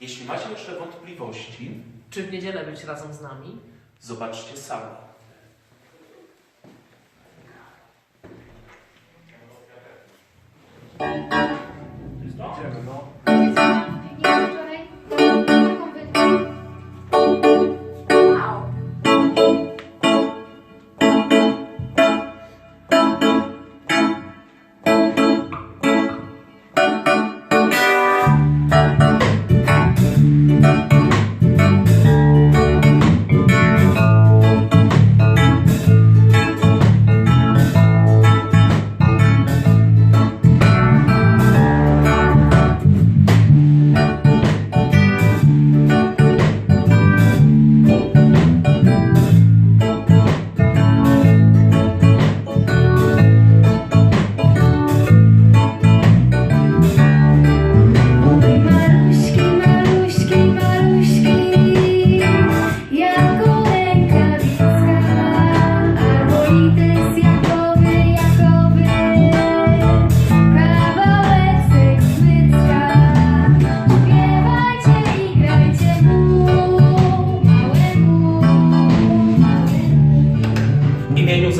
Jeśli macie jeszcze wątpliwości, Czy w niedzielę być razem z nami? zobaczcie sami. Wow.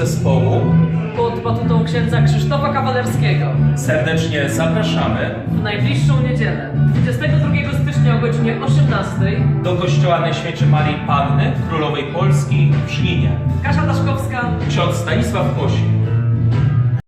Zespołu Pod batutą księdza Krzysztofa Kawalerskiego. serdecznie zapraszamy W najbliższą niedzielę, 22 stycznia o godzinie 18, do Kościoła Najświętszej Marii Panny Królowej Polski w Żninie. Kasia Daszkowska, Ksiądz Stanisław Kosi.